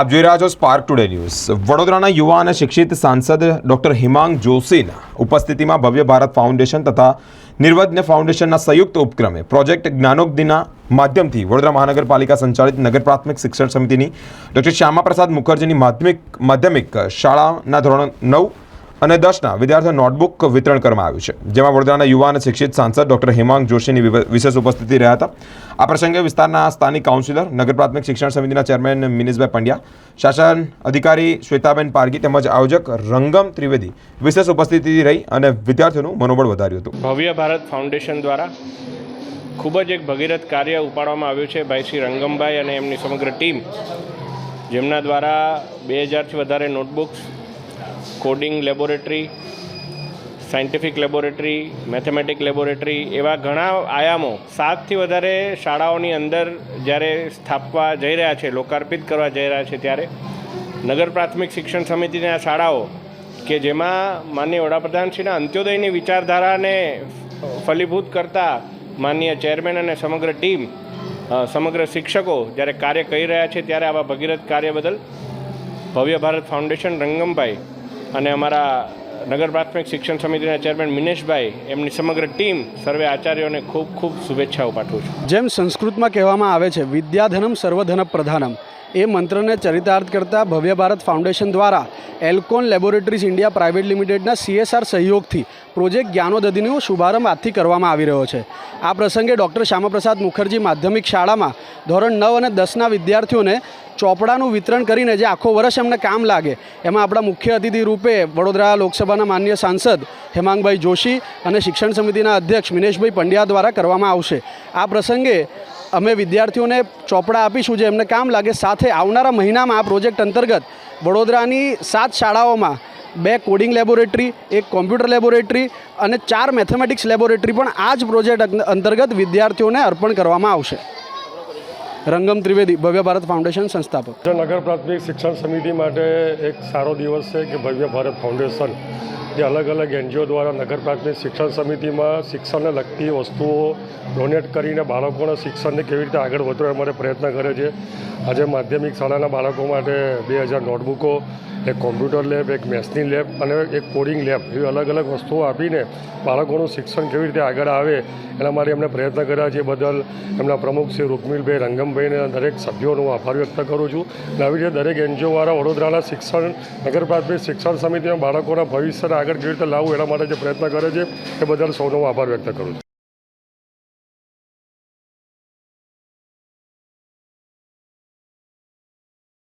આપ જોઈ રહ્યા છો સ્પાર્ક ટુડે ન્યૂઝ વડોદરાના યુવા અને શિક્ષિત સાંસદ ડોક્ટર હિમાંગ જોશીના ઉપસ્થિતિમાં ભવ્ય ભારત ફાઉન્ડેશન તથા નિર્વજ્ઞ ફાઉન્ડેશનના સંયુક્ત ઉપક્રમે પ્રોજેક્ટ જ્ઞાનોગદીના માધ્યમથી વડોદરા મહાનગરપાલિકા સંચાલિત નગર પ્રાથમિક શિક્ષણ સમિતિની ડોક્ટર શ્યામાપ્રસાદ મુખર્જીની માધ્યમિક માધ્યમિક શાળાના ધોરણ નવ અને દસના વિદ્યાર્થીઓ નોટબુક વિતરણ કરવામાં આવ્યું છે, જેમાં વડોદરાના યુવા અને શિક્ષિત સાંસદ ડોક્ટર હેમાંગ જોશીની વિશેષ ઉપસ્થિતિ રહ્યા હતા. આ પ્રસંગે વિસ્તારના સ્થાનિક કાઉન્સિલર નગર પ્રાથમિક શિક્ષણ સમિતિના ચેરમેન મિનિષભાઈ પંડ્યા, શાસન અધિકારી શ્વેતાબેન પારગી તેમજ આયોજક રંગમ ત્રિવેદી વિશેષ ઉપસ્થિતિ રહી અને વિદ્યાર્થીઓનું મનોબળ વધાર્યું હતું. ભવ્ય ભારત ફાઉન્ડેશન દ્વારા ખૂબ જ એક ભગીરથ કાર્ય ઉપાડવામાં આવ્યું છે ભાઈ શ્રી રંગમભાઈ અને એમની સમગ્ર ટીમ જેમના દ્વારા બે હજારથી વધારે notebooks coding laboratory scientific laboratory mathematic laboratory એવા ઘણા આયામો સાતથી વધારે શાળાઓની અંદર જ્યારે સ્થાપવા જઈ રહ્યા છે, લોકાર્પિત કરવા જઈ રહ્યા છે ત્યારે નગર પ્રાથમિક શિક્ષણ સમિતિની આ શાળાઓ કે જેમાં માનનીય વડાપ્રધાનશ્રીના અંત્યોદયની વિચારધારાને ફલીભૂત કરતા માનનીય ચેરમેન અને સમગ્ર ટીમ સમગ્ર શિક્ષકો જ્યારે કાર્ય કરી રહ્યા છે ત્યારે આવા ભગીરથ કાર્ય બદલ ભવ્ય ભારત ફાઉન્ડેશન રંગમભાઈ અને અમારા નગર પ્રાથમિક શિક્ષણ સમિતિના ચેરમેન મિનેશભાઈ એમની સમગ્ર ટીમ સર્વે આચાર્યોને ખૂબ ખૂબ શુભેચ્છાઓ પાઠવું છું. જેમ સંસ્કૃતમાં કહેવામાં આવે છે, વિદ્યાધનમ સર્વધન પ્રધાનમ એ મંત્રને ચરિતાર્થ કરતા ભવ્ય ભારત ફાઉન્ડેશન દ્વારા એલ્કોન લેબોરેટરીઝ ઇન્ડિયા પ્રાઇવેટ લિમિટેડના સીએસઆર સહયોગથી પ્રોજેક્ટ જ્ઞાનોદધિનો શુભારંભ આજથી કરવામાં આવી રહ્યો છે. આ પ્રસંગે ડૉક્ટર શ્યામાપ્રસાદ મુખર્જી માધ્યમિક શાળામાં ધોરણ નવ અને દસના વિદ્યાર્થીઓને ચોપડાનું વિતરણ કરીને જે આખો વર્ષ એમને કામ લાગે, એમાં આપણા મુખ્ય અતિથિ રૂપે વડોદરા લોકસભાના માન્ય સાંસદ હેમાંગભાઈ જોશી અને શિક્ષણ સમિતિના અધ્યક્ષ મિનેશભાઈ પંડ્યા દ્વારા કરવામાં આવશે. આ પ્રસંગે અમે વિદ્યાર્થીઓને ચોપડા આપીશું જે એમને કામ લાગે. સાથે આવનારા મહિનામાં આ પ્રોજેક્ટ અંતર્ગત વડોદરાની સાત શાળાઓમાં બે કોડિંગ લેબોરેટરી એક કોમ્પ્યુટર લેબોરેટરી અને ચાર મેથેમેટિક્સ લેબોરેટરી પણ આ જ પ્રોજેક્ટ અંતર્ગત વિદ્યાર્થીઓને અર્પણ કરવામાં આવશે. રંગમ ત્રિવેદી, ભવ્ય ભારત ફાઉન્ડેશન સંસ્થાપક. નગર પ્રાથમિક શિક્ષણ સમિતિ માટે એક સારો દિવસ છે કે ભવ્ય ભારત ફાઉન્ડેશન. જે અલગ અલગ એનજીઓ દ્વારા નગર શિક્ષણ સમિતિમાં શિક્ષણને લગતી વસ્તુઓ ડોનેટ કરીને બાળકોના શિક્ષણને કેવી રીતે આગળ વધવા માટે પ્રયત્ન કરે છે. આજે માધ્યમિક શાળાના બાળકો માટે બે હજાર નોટબુકો, એક કોમ્પ્યુટર લેબ, એક મેથ્સની લેબ અને એક કોડિંગ લેબ એવી અલગ અલગ વસ્તુઓ આપીને બાળકોનું શિક્ષણ કેવી રીતે આગળ આવે એના માટે એમને પ્રયત્ન કર્યા છે બદલ એમના પ્રમુખ શ્રી રૂકમિલભાઈ રંગમભાઈને દરેક સભ્યોનો આભાર વ્યક્ત કરું છું. અને આવી રીતે દરેક એનજીઓવાળા વડોદરાના શિક્ષણ, નગર શિક્ષણ સમિતિમાં બાળકોના ભવિષ્યને આગળ કેવી રીતે લાવવું એના માટે જે પ્રયત્ન કરે છે, એ બદલ સૌનો આભાર વ્યક્ત કરું છું.